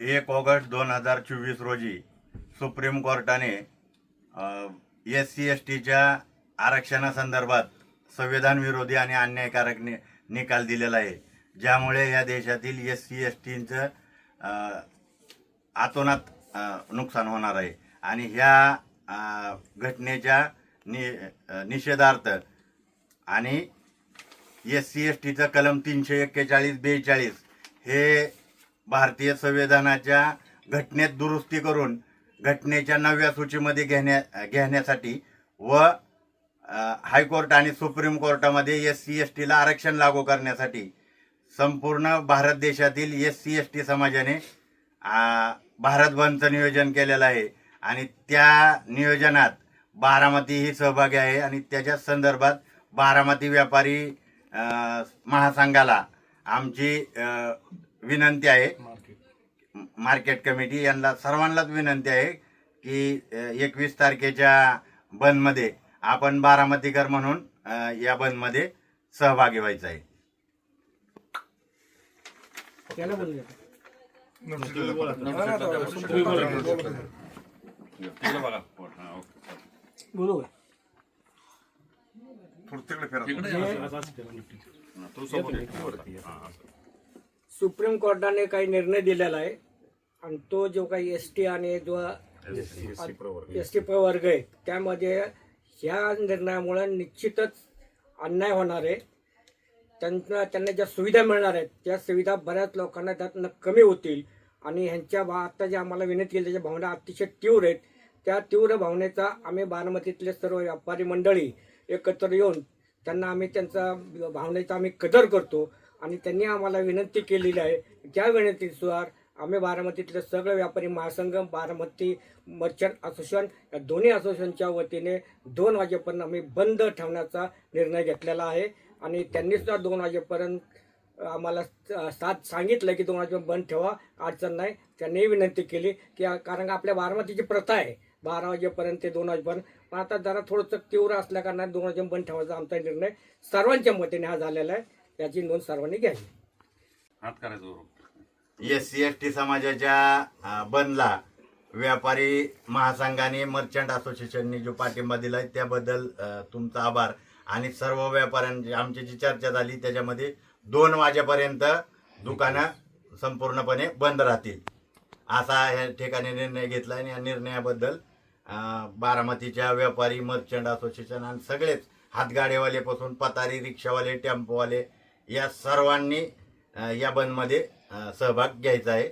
एक ऑगस्ट दोन हजार चोवीस रोजी सुप्रीम कोर्टाने एस सी एस टीच्या आरक्षणासंदर्भात संविधान विरोधी आणि अन्यायकारक नि निकाल दिलेला आहे. ज्यामुळे या देशातील एस सी एस टीचं आतोनात नुकसान होणार आहे. आणि ह्या घटनेच्या नि निषेधार्थ आणि एस सी एस टीचं कलम तीनशे एक्केचाळीस बेचाळीस हे भारतीय संविधानाच्या घटनेत दुरुस्ती करून घटनेच्या नव्या सूचीमध्ये घेण्या घेण्यासाठी व हायकोर्ट आणि सुप्रीम कोर्टामध्ये एस सी एस टीला आरक्षण लागू करण्यासाठी संपूर्ण भारत देशातील एस सी एस टी समाजाने भारत बंदचं नियोजन केलेलं आहे. आणि त्या नियोजनात बारामती ही सहभागी आहे आणि त्याच्या संदर्भात बारामती व्यापारी महासंघाला आमची विनंती आहे मार्केट कमिटी यांना सर्वांनाच विनंती आहे की एकवीस तारखेच्या बंदमध्ये आपण बारामतीकर म्हणून या बंदमध्ये सहभागी व्हायचं आहे बोलू का? सुप्रीम कोर्टाने काही निर्णय दिलेला आहे. आणि तो जो काही एस टी आणि जो एस टी प्रवर्ग आहे. त्यामध्ये ह्या निर्णयामुळे निश्चितच अन्याय होणार आहे. त्यांना त्यांना ज्या सुविधा मिळणार आहेत त्या सुविधा बऱ्याच लोकांना त्यातनं कमी होतील. आणि ह्यांच्या भा आता जे आम्हाला विनंती केली त्याच्या भावना अतिशय तीव्र आहेत. त्या तीव्र भावनेचा आम्ही बारामतीतले सर्व व्यापारी मंडळी एकत्र येऊन त्यांना आम्ही त्यांचा भावनेचा आम्ही कदर करतो. आणि त्यांनी आम्हाला विनंती केलेली आहे. त्या विनंतीनुसार आम्ही बारामतीतले सगळे व्यापारी महासंघ बारामती मर्चंट असोसिएशन या दोन्ही असोसिएशनच्या वतीने दोन वाजेपर्यंत आम्ही बंद ठेवण्याचा निर्णय घेतलेला आहे. आणि त्यांनीसुद्धा दोन वाजेपर्यंत आम्हाला साथ सांगितलं की दोन वाजेपर्यंत बंद ठेवा अडचण नाही. त्यांनी विनंती केली की कारण का आपल्या बारामतीची प्रथा आहे. बारा वाजेपर्यंत ते दोन वाजेपर्यंत. पण आता जरा थोडंसं तीव्र असल्या कारणाने दोन वाजेपर्यंत बंद ठेवायचा आमचा निर्णय सर्वांच्या मतीने हा झालेला आहे. याची नोंद सर्वांनी घ्यावी हात करायचं एस सी एस टी समाजाच्या बंदला व्यापारी महासंघाने मर्चंट असोसिएशनने जो पाठिंबा दिलाय त्याबद्दल अ, तुमचा आभार. आणि सर्व व्यापाऱ्यांची आमची जी चर्चा झाली त्याच्यामध्ये दोन वाजेपर्यंत दुकानं संपूर्णपणे बंद राहतील. असा या ठिकाणी निर्णय घेतला आणि या निर्णयाबद्दल बारामतीच्या व्यापारी मर्चंट असोसिएशन आणि सगळेच हातगाडेवालेपासून पतारी रिक्षावाले टेम्पोवाले या सर्वांनी या बंदमध्ये सहभाग घ्यायचा आहे.